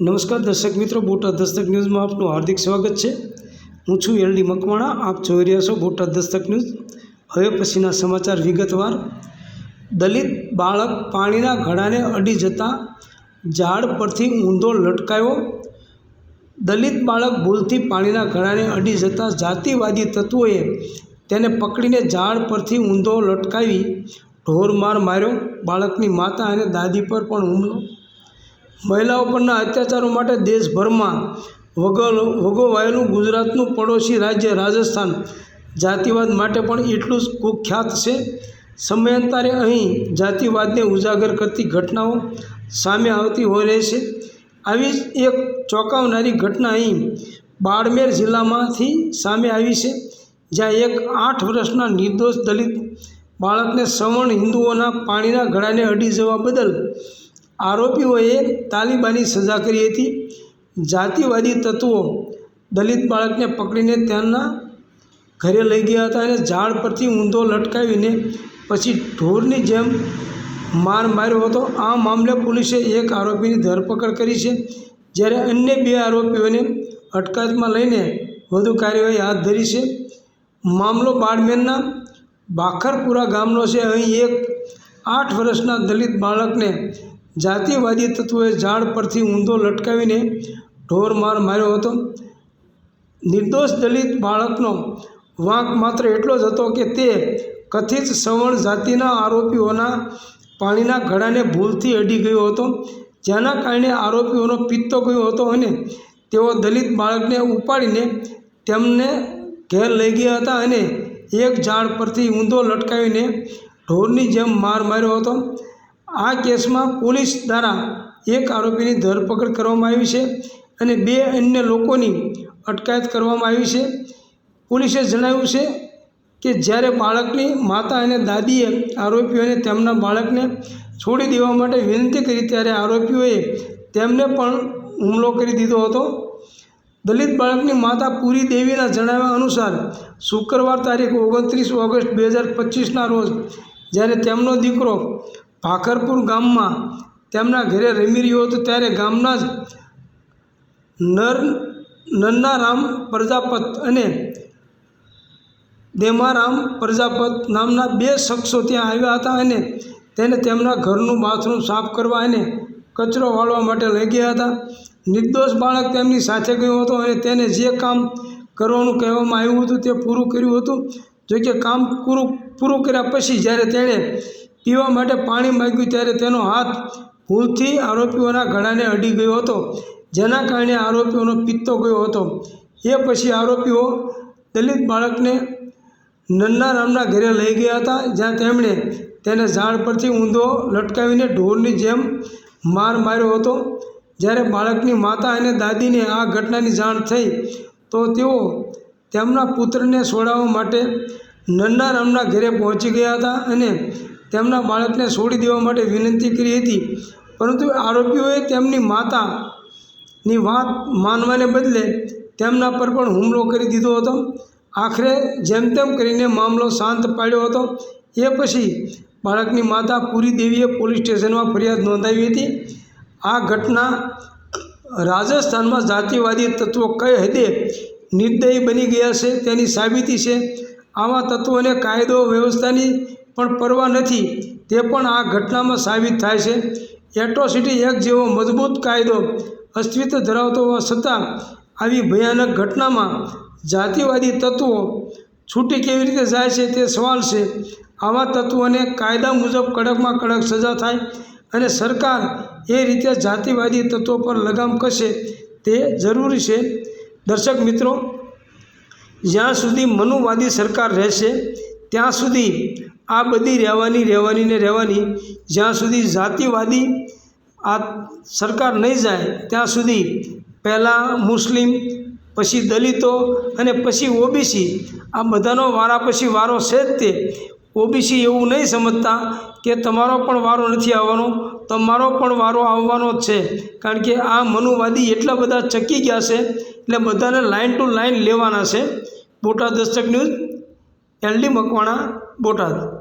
નમસ્કાર દર્શક મિત્રો, બોટાદ દસ્તક ન્યૂઝમાં આપનું હાર્દિક સ્વાગત છે. હું છું એલડી મકવાણા, આપ જોઈ રહ્યા છો બોટાદ દસ્તક ન્યૂઝ. હવે પછીના સમાચાર વિગતવાર. દલિત બાળક પાણીના ઘડાને અડી જતા ઝાડ પરથી ઊંધો લટકાયો. દલિત બાળક ભૂલથી પાણીના ઘડાને અડી જતાં જાતિવાદી તત્વોએ તેને પકડીને ઝાડ પરથી ઊંધો લટકાવી ઢોરમાર માર્યો. બાળકની માતા અને દાદી પર પણ હુમલો મહિલાઓ પરના અત્યાચારો માટે દેશભરમાં વગલ, વગોવાયેલું ગુજરાતનું પડોશી રાજ્ય રાજસ્થાન. જાતિવાદ માટે પણ એટલું જ કુખ્યાત છે. સમયાંતરે અહીં જાતિવાદને ઉજાગર કરતી ઘટનાઓ સામે આવતી હોય રહે છે. આવી જ એક ચોંકાવનારી ઘટના અહીં બાડમેર જિલ્લામાંથી સામે આવી છે, જ્યાં એક આઠ વર્ષના નિર્દોષ દલિત બાળકને સવર્ણ હિન્દુઓના પાણીના ઘડાને અડી જવા બદલ આરોપીઓએ તાલિબાની સજા કરી હતી. જાતિવાદી તત્વો દલિત બાળકને પકડીને તેમના ઘરે લઈ ગયા હતા અને ઝાડ પરથી ઊંધો લટકાવીને પછી ઢોરની જેમ માર માર્યો હતો. આ મામલે પોલીસે એક આરોપીની ધરપકડ કરી છે. જ્યારે અન્ય બે આરોપીઓને અટકાયતમાં લઈને વધુ કાર્યવાહી હાથ ધરી છે. મામલો બાડમેરના ભાખરપુરા ગામનો છે. અહીં એક આઠ વર્ષના દલિત બાળકને જાતિવાદી તત્વોએ ઝાડ પરથી ઊંધો લટકાવીને ઢોર માર માર્યો હતો. નિર્દોષ દલિત બાળકનો વાંક માત્ર એટલો જ હતો કે તે કથિત સવર્ણ જાતિના આરોપીઓના પાણીના ઘડાને ભૂલથી અડી ગયો હતો. જેના કારણે આરોપીઓનો પિત્તો ગયો હતો અને તેઓ દલિત બાળકને ઉપાડીને તેમને ઘેર લઈ ગયા હતા અને એક ઝાડ પરથી ઊંધો લટકાવીને ઢોરની જેમ માર માર્યો હતો. આ કેસમાં પોલીસ દ્વારા એક આરોપીની ધરપકડ કરવામાં આવી છે અને બે અન્ય લોકોની અટકાયત કરવામાં આવી છે. પોલીસે જણાવ્યું છે કે જ્યારે બાળકની માતા અને દાદીએ આરોપીઓને તેમના બાળકને છોડી દેવા માટે વિનંતી કરી ત્યારે આરોપીઓએ તેમને પણ હુમલો કરી દીધો હતો. દલિત બાળકની માતા પૂરી દેવીના જણાવ્યા અનુસાર શુક્રવાર તારીખ ઓગણત્રીસ ઓગસ્ટ બે હજાર પચીસના રોજ જ્યારે તેમનો દીકરો ભાખરપુર ગામમાં તેમના ઘરે રમી રહ્યો હતો ત્યારે ગામના જ નર નન્નારામ પ્રજાપત અને દેમારામ પ્રજાપત નામના બે શખ્સો ત્યાં આવ્યા હતા અને તેને તેમના ઘરનું બાથરૂમ સાફ કરવા અને કચરો વાળવા માટે લઈ ગયા હતા. નિર્દોષ બાળક તેમની સાથે ગયો હતો અને તેને જે કામ કરવાનું કહેવામાં આવ્યું હતું તે પૂરું કર્યું હતું. જોકે કામ પૂરું પૂરું કર્યા પછી જ્યારે તેણે પીવા માટે પાણી માગ્યું ત્યારે તેનો હાથ ભૂલથી આરોપીઓના ગળાને અડી ગયો હતો. જેના કારણે આરોપીઓનો પિત્તો ગયો હતો. એ પછી આરોપીઓ દલિત બાળકને નન્નારામના ઘરે લઈ ગયા હતા, જ્યાં તેમણે તેને ઝાડ પરથી ઊંધો લટકાવીને ઢોરની જેમ માર માર્યો હતો. જ્યારે બાળકની માતા અને દાદીને આ ઘટનાની જાણ થઈ, તો તેઓ તેમના પુત્રને છોડાવવા માટે નન્નારામના ઘરે પહોંચી ગયા હતા અને તેમના બાળકને છોડી દેવા માટે વિનંતી કરી હતી. પરંતુ આરોપીઓએ તેમની માતાની વાત માનવાને બદલે તેમના પર પણ હુમલો કરી દીધો હતો. આખરે જેમ તેમ કરીને મામલો શાંત પાડ્યો હતો. એ પછી બાળકની માતા પૂરી દેવીએ પોલીસ સ્ટેશનમાં ફરિયાદ નોંધાવી હતી. આ ઘટના રાજસ્થાનમાં જાતિવાદી તત્વો કઈ હદે નિર્દયી બની ગયા છે તેની સાબિતી છે. આવા તત્વોને કાયદો વ્યવસ્થાની પણ પરવા નથી. તે પણ આ ઘટનામાં સાબિત થાય છે. એટ્રોસિટી એક જેવો મજબૂત કાયદો અસ્તિત્વ ધરાવતો હોવા છતાં આવી ભયાનક ઘટનામાં જાતિવાદી તત્વો છૂટી કેવી રીતે જાય છે તે સવાલ છે. આવા તત્વોને કાયદા મુજબ કડકમાં કડક સજા થાય અને સરકાર એ રીતે જાતિવાદી તત્વો પર લગામ કશે તે જરૂરી છે. દર્શક મિત્રો જ્યાં સુધી મનુવાદી સરકાર રહેશે, ત્યાં સુધી આ બધી રહેવાની રહેવાની ને રહેવાની, જ્યાં સુધી જાતિવાદી આ સરકાર નહીં જાય, ત્યાં સુધી પહેલાં મુસ્લિમ, પછી દલિતો અને પછી ઓબીસી, આ બધાનો વારા પછી વારો છે જ તે. ઓબીસી એવું નહીં સમજતા કે તમારો પણ વારો નથી આવવાનો, તમારો પણ વારો આવવાનો જ છે. કારણ કે આ મનુવાદી એટલા બધા ચકી ગયા છે એટલે બધાને લાઇન ટુ લાઇન લેવાના છે. Botad Dastak news L D Makwana Botad.